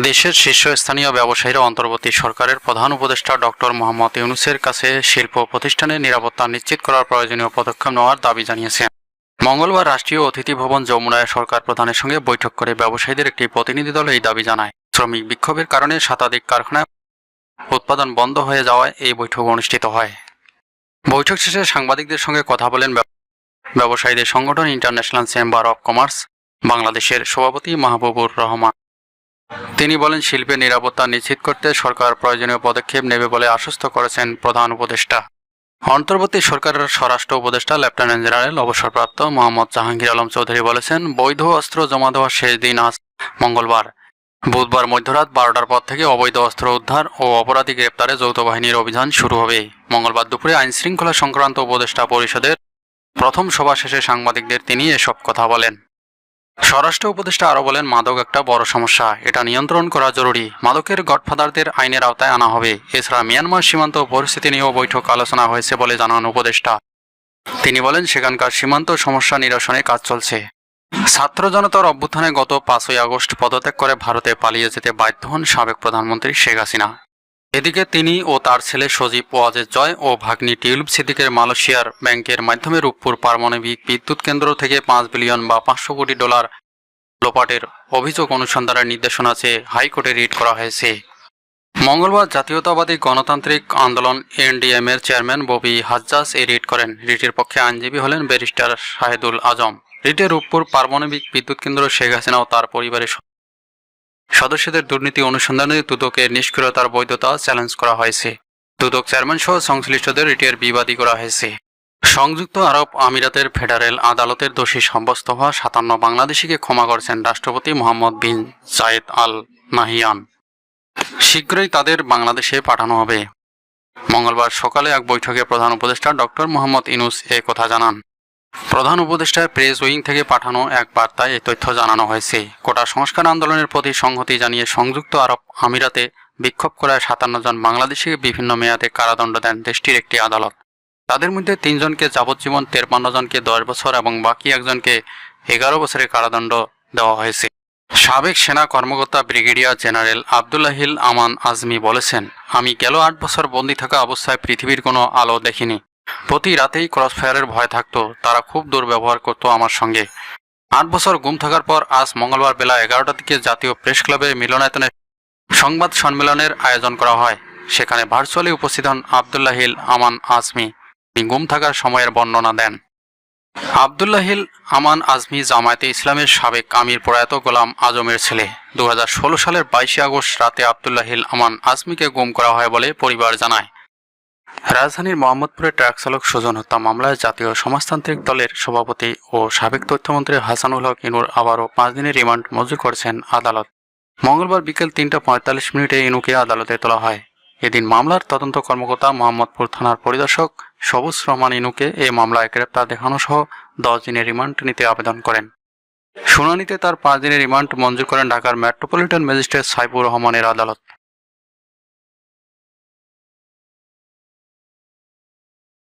দেশের শীর্ষস্থানীয় ব্যবসায়ীরা অন্তর্বর্তী সরকারের প্রধান উপদেষ্টা ডক্টর মোহাম্মদ ইউনুসের কাছে শিল্প প্রতিষ্ঠানের নিরাপত্তা নিশ্চিত করার প্রয়োজনীয় পদক্ষেপ নেওয়ার দাবি জানিয়েছেন মঙ্গলবার রাষ্ট্রীয় অতিথি ভবন যমুনায় সরকার প্রধানের সঙ্গে বৈঠক করে ব্যবসায়ীদের একটি প্রতিনিধি দল এই দাবি জানায়। শ্রমিক বিক্ষোভের কারণে শতাধিক কারখানায় উৎপাদন বন্ধ হয়ে যাওয়ায় এই বৈঠক অনুষ্ঠিত হয়। বৈঠক শেষে সাংবাদিকদের সঙ্গে কথা বলেন ব্যবসায়ীদের সংগঠন ইন্টারন্যাশনাল চেম্বার অব কমার্স, বাংলাদেশের সভাপতি মাহবুবুর রহমান। তিনি বলেন শিল্পের নিরাপত্তা নিশ্চিত করতে সরকার প্রয়োজনীয় পদক্ষেপ নেবে বলে আশ্বস্ত করেছেন প্রধান উপদেষ্টা। অন্তর্বর্তী সরকারের স্বরাষ্ট্র উপদেষ্টা, লেফটেন্যান্ট জেনারেল, অবসরপ্রাপ্ত মোহাম্মদ জাহাঙ্গীর আলম চৌধুরী বলেছেন, বৈধ অস্ত্র জমা দেওয়ার শেষ দিন আজ মঙ্গলবার। বুধবার মধ্যরাত বারোটার পর থেকে অবৈধ অস্ত্র উদ্ধার ও অপরাধী গ্রেপ্তারে যৌথ বাহিনীর অভিযান শুরু হবে। মঙ্গলবার দুপুরে আইন শৃঙ্খলা সংক্রান্ত উপদেষ্টা পরিষদের প্রথম সভা শেষে সাংবাদিকদের তিনি এসব কথা বলেন। স্বরাষ্ট্র উপদেষ্টা আরও বলেন, মাদক একটা বড় সমস্যা। এটা নিয়ন্ত্রণ করা জরুরি। মাদকের গডফাদারদের আইনের আওতায় আনা হবে। এছাড়া মিয়ানমার সীমান্ত পরিস্থিতি নিয়েও বৈঠক আলোচনা হয়েছে বলে জানান উপদেষ্টা। তিনি বলেন, সেখানকার সীমান্ত সমস্যা নিরসনে কাজ চলছে। ছাত্র জনতার অভ্যুত্থানে গত পাঁচই আগস্ট পদত্যাগ করে ভারতে পালিয়ে যেতে বাধ্য হন সাবেক প্রধানমন্ত্রী শেখ হাসিনা। এদিকে তিনি ও তার ছেলে সজীব ওয়াজেদ জয় ও ভাগ্নি টিউলিপ সিদ্দিকের মালয়েশিয়ার ব্যাংকের মাধ্যমে রূপপুর পারমাণবিক বিদ্যুৎ কেন্দ্র থেকে পাঁচ বিলিয়ন বা পাঁচশো কোটি ডলার লোপাটের অভিযোগ অনুসন্ধানের নির্দেশনা চেয়ে হাইকোর্টে রিট করা হয়েছে। মঙ্গলবার জাতীয়তাবাদী গণতান্ত্রিক আন্দোলন এনডিএম এর চেয়ারম্যান ববি হাজ্জাজ এই রিট করেন। রিটের পক্ষে আইনজীবী হলেন ব্যারিস্টার শাহেদুল আজম। রিটে রূপপুর পারমাণবিক বিদ্যুৎ কেন্দ্র শেখ হাসিনা ও তার পরিবারের সদস্যদের দুর্নীতি অনুসন্ধানে দুদকের নিষ্ক্রিয়তার বৈধতা চ্যালেঞ্জ করা হয়েছে। দুদক চেয়ারম্যান সহ সংশ্লিষ্টদের রিটের বিবাদী করা হয়েছে। সংযুক্ত আরব আমিরাতের ফেডারেল আদালতের দোষী সাব্যস্ত হওয়া সাতান্ন বাংলাদেশিকে ক্ষমা করেছেন রাষ্ট্রপতি মোহাম্মদ বিন জায়েদ আল নাহিয়ান। শীঘ্রই তাদের বাংলাদেশে পাঠানো হবে। মঙ্গলবার সকালে এক বৈঠকে প্রধান উপদেষ্টা ডক্টর মোহাম্মদ ইনুস এ কথা জানান। প্রধান উপদেষ্টার প্রেস উইং থেকে পাঠানো এক বার্তায় এই তথ্য জানানো হয়েছে। কোটা সংস্কার আন্দোলনের প্রতি সংহতি জানিয়ে সংযুক্ত আরব আমিরাতে বিক্ষোভ করায় সাতান্ন জন বাংলাদেশিকে বিভিন্ন মেয়াদে কারাদণ্ড দেন দেশটির একটি আদালত। তাদের মধ্যে তিনজনকে যাবজ্জীবন তেরপান্ন জনকে দশ বছর এবং বাকি একজনকে এগারো বছরের কারাদণ্ড দেওয়া হয়েছে। সাবেক সেনা কর্মকর্তা ব্রিগেডিয়ার জেনারেল আবদুল্লাহিল আমান আজমি বলেছেন, আমি গেল আট বছর বন্দী থাকা অবস্থায় পৃথিবীর কোনো আলো দেখিনি। প্রতি রাতেই ক্রসফায়ারের ভয় থাকতো, তারা খুব দুর্ব্যবহার করতো আমার সঙ্গে। আট বছর গুম থাকার পর আজ মঙ্গলবার বেলা এগারোটার দিকে জাতীয় প্রেস ক্লাবে মিলনায়তনে সংবাদ সম্মেলনের আয়োজন করা হয়। সেখানে ভার্চুয়ালি উপস্থিত হন আবদুল্লাহিল আমান আজমি। তিনি গুম থাকার সময়ের বর্ণনা দেন। আবদুল্লাহিল আমান আজমি জামায়াতে ইসলামের সাবেক আমির প্রয়াত গোলাম আজমের ছেলে। দু হাজার ষোলো সালের বাইশে আগস্ট রাতে আবদুল্লাহিল আমান আজমিকে গুম করা হয় বলে পরিবার জানায়। রাজধানীর মোহাম্মদপুরে ট্রাক চালক সুজন হত্যা মামলায় জাতীয় সমাজতান্ত্রিক দলের সভাপতি ও সাবেক তথ্যমন্ত্রী হাসানুল হক ইনুর আবারও পাঁচ দিনের রিমান্ড মঞ্জুর করেছেন আদালত। মঙ্গলবার বিকেল তিনটা পঁয়তাল্লিশ মিনিটে ইনুকে আদালতে তোলা হয়। এদিন মামলার তদন্ত কর্মকর্তা মোহাম্মদপুর থানার পরিদর্শক সবুজ রহমান ইনুকে এ মামলায় গ্রেপ্তার দেখানো সহ দশ দিনের রিমান্ড নিতে আবেদন করেন। শুনানিতে তার পাঁচ দিনের রিমান্ড মঞ্জুর করেন ঢাকার মেট্রোপলিটন ম্যাজিস্ট্রেট সাইফুর রহমানের আদালত।